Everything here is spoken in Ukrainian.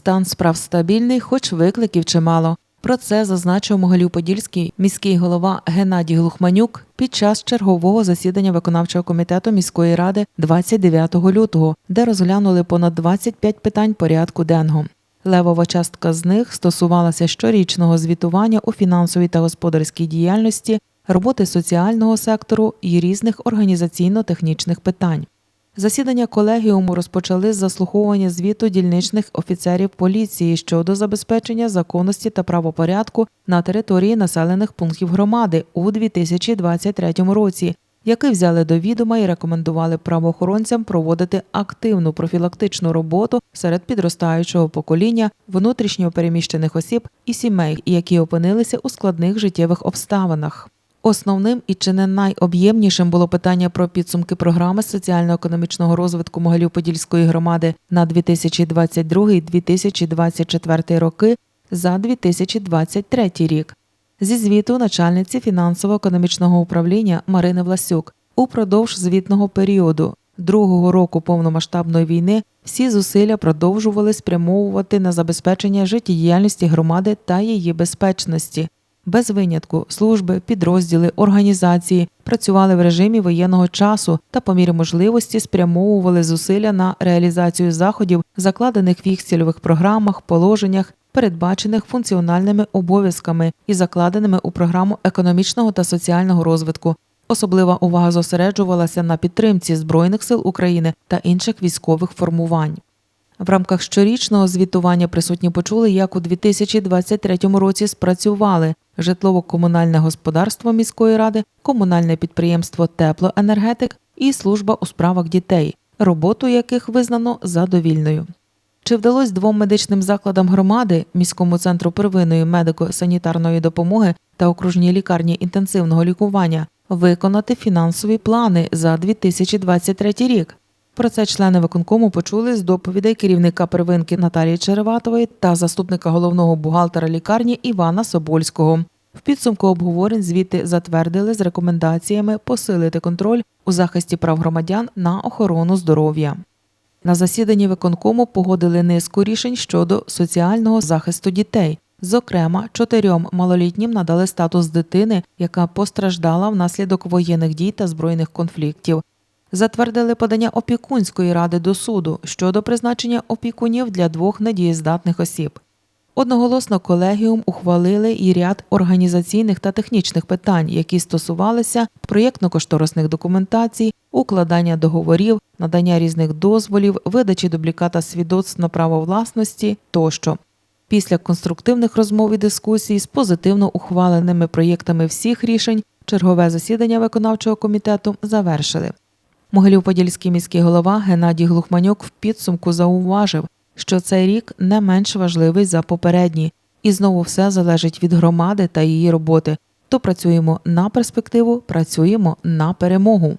стан справ стабільний, хоч викликів чимало. Про це зазначив Могилів-Подільський міський голова Геннадій Глухманюк під час чергового засідання виконавчого комітету міської ради 29 лютого, де розглянули понад 25 питань порядку денного. Левова частка з них стосувалася щорічного звітування у фінансовій та господарській діяльності, роботи соціального сектору і різних організаційно-технічних питань. Засідання колегіуму розпочали з заслуховування звіту дільничних офіцерів поліції щодо забезпечення законності та правопорядку на території населених пунктів громади у 2023 році, який взяли до відома і рекомендували правоохоронцям проводити активну профілактичну роботу серед підростаючого покоління внутрішньо переміщених осіб і сімей, які опинилися у складних життєвих обставинах. Основним і чи не найоб'ємнішим було питання про підсумки програми соціально-економічного розвитку Могилів-Подільської громади на 2022-2024 роки за 2023 рік. Зі звіту начальниці фінансово-економічного управління Марини Власюк упродовж звітного періоду другого року повномасштабної війни всі зусилля продовжували спрямовувати на забезпечення життєдіяльності громади та її безпечності. Без винятку служби, підрозділи, організації працювали в режимі воєнного часу та по мірі можливості спрямовували зусилля на реалізацію заходів, закладених в їх цільових програмах, положеннях, передбачених функціональними обов'язками і закладеними у програму економічного та соціального розвитку. Особлива увага зосереджувалася на підтримці Збройних сил України та інших військових формувань. В рамках щорічного звітування присутні почули, як у 2023 році спрацювали житлово-комунальне господарство міської ради, комунальне підприємство Теплоенергетик і служба у справах дітей, роботу яких визнано задовільною. Чи вдалося двом медичним закладам громади, міському центру первинної медико-санітарної допомоги та окружній лікарні інтенсивного лікування виконати фінансові плани за 2023 рік? Про це члени виконкому почули з доповідей керівника первинки Наталії Череватової та заступника головного бухгалтера лікарні Івана Собольського. В підсумку обговорень звіти затвердили з рекомендаціями посилити контроль у захисті прав громадян на охорону здоров'я. На засіданні виконкому погодили низку рішень щодо соціального захисту дітей. Зокрема, чотирьом малолітнім надали статус дитини, яка постраждала внаслідок воєнних дій та збройних конфліктів. Затвердили подання опікунської ради до суду щодо призначення опікунів для двох недієздатних осіб. Одноголосно колегіум ухвалили і ряд організаційних та технічних питань, які стосувалися проєктно-кошторисних документацій, укладання договорів, надання різних дозволів, видачі дубліката свідоцтв на право власності тощо. Після конструктивних розмов і дискусій з позитивно ухваленими проєктами всіх рішень чергове засідання виконавчого комітету завершили. Могилів-Подільський міський голова Геннадій Глухманюк в підсумку зауважив, що цей рік не менш важливий за попередній, і знову все залежить від громади та її роботи. То працюємо на перспективу, працюємо на перемогу.